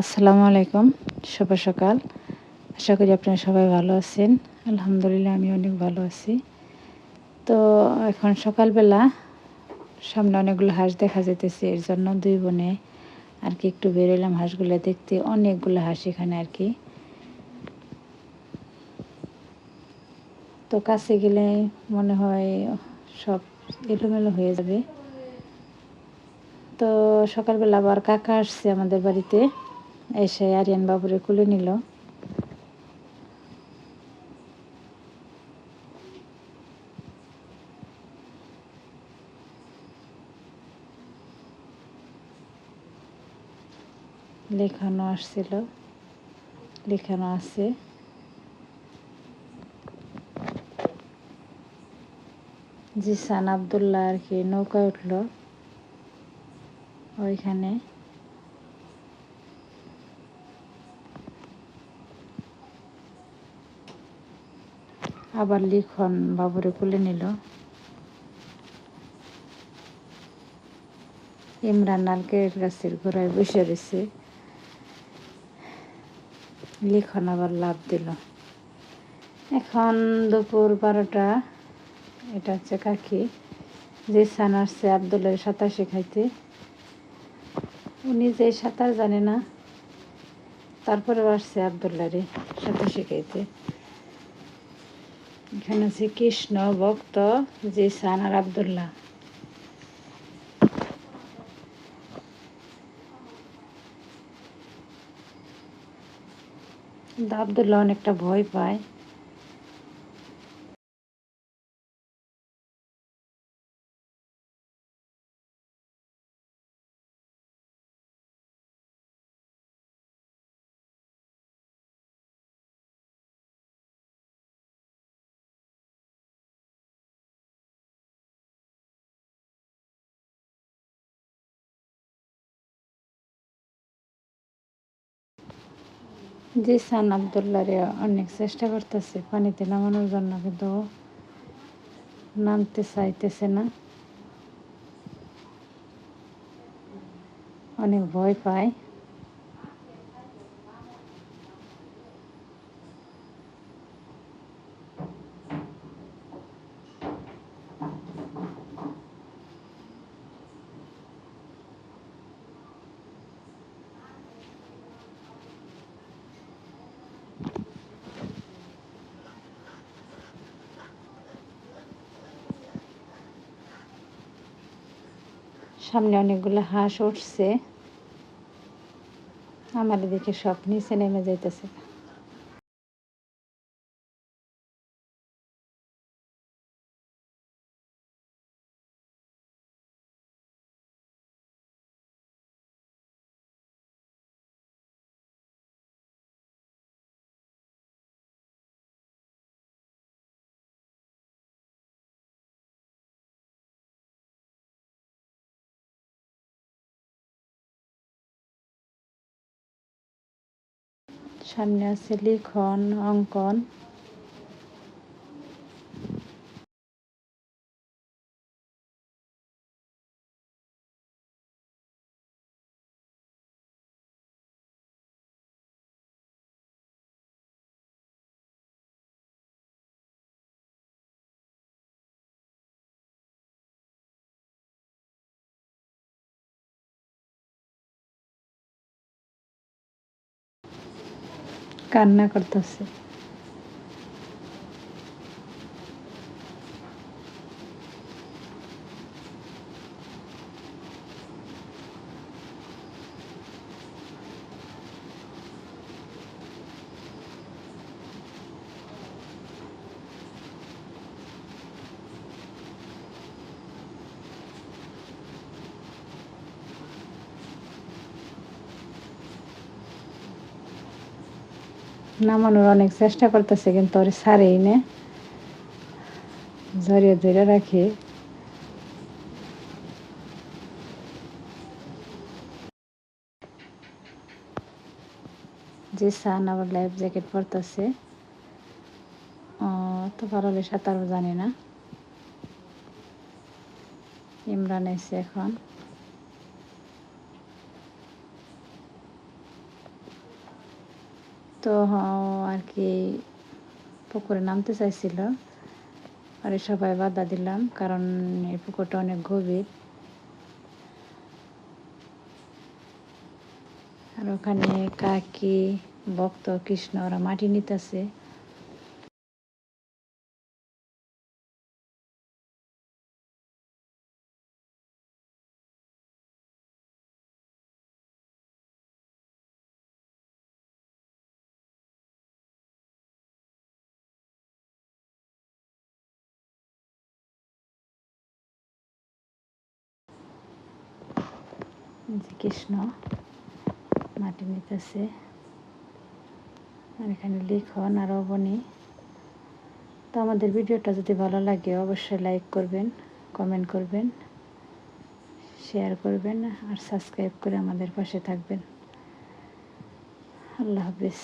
আসসালামু আলাইকুম, শুভ সকাল। আশা করি আপনারা সবাই ভালো আছেন। আলহামদুলিল্লাহ আমি অনেক ভালো আছি। তো এখন সকালবেলা সামনে অনেকগুলো হাঁস দেখা যেতেছে এর জন্য দুই বোনে আর কি একটু বেরোলাম হাঁসগুলো দেখতে অনেকগুলো হাঁস এখানে আর কি। তো কাছে গেলে মনে হয় সব এলোমেলো হয়ে যাবে। তো সকালবেলা আবার কাকা আসছে আমাদের বাড়িতে। এসে আরিয়ান বাবুরে কুলে নিল। লেখানো আসছিল। লেখানো আছে। জিসান আবদুল্লাহ আর কি নৌকায় উঠল। ওইখানে। আবার লিখন বাবুরে কুলে নিল। ইমরান নারকেল গাছের গোড়ায় বসে রয়েছে। লিখন আবার লাভ দিল। এখন দুপুর বারোটা। এটা হচ্ছে কাকি। যে সান আসছে আবদুল্লার সাঁতার শেখাইতে উনি যে সাঁতার জানে না তারপরে আসছে আবদুল্লারে সাঁতার শেখাইতে। এখানে আছে কৃষ্ণ ভক্ত যে সান আর আবদুল্লাহ। আবদুল্লাহ অনেকটা ভয় পায়। জিসান আবদুল্লারে অনেক চেষ্টা করতেছে, পানিতে নামানোর জন্য, কিন্তু নামতে চাইতেছে না। অনেক ভয় পায়। সামনে অনেকগুলো হাঁস উঠছে। আমার দিকে সব নিচে নেমে যাইতেছে। সামনে আছে লিখন অঙ্কন। কান্না করতেছে নামানোর অনেক চেষ্টা করতেছে, কিন্তু ওর সারেই নে। জড়িয়ে ধরে রাখি। যে সান আবার লাইফ জ্যাকেট পরতেছে। তো পারলে সাঁতার জানি না। ইমরান এসে এখন। তো আর কি পুকুরে নামতে চাইছিল। আর সবাই বাধা দিলাম, কারণ এই পুকুরটা অনেক গভীর। আর ওখানে কাকি, ভক্ত, কৃষ্ণ, ওরা মাটি নিতেছে। কৃষ্ণ, মাটি নিতেছে আর এখানে লিখন আর অবনি। তো আমাদের ভিডিওটা যদি ভালো লাগে, অবশ্যই লাইক করবেন কমেন্ট করবেন শেয়ার করবেন, আর সাবস্ক্রাইব করে আমাদের পাশে থাকবেন। আল্লাহ হাফিজ।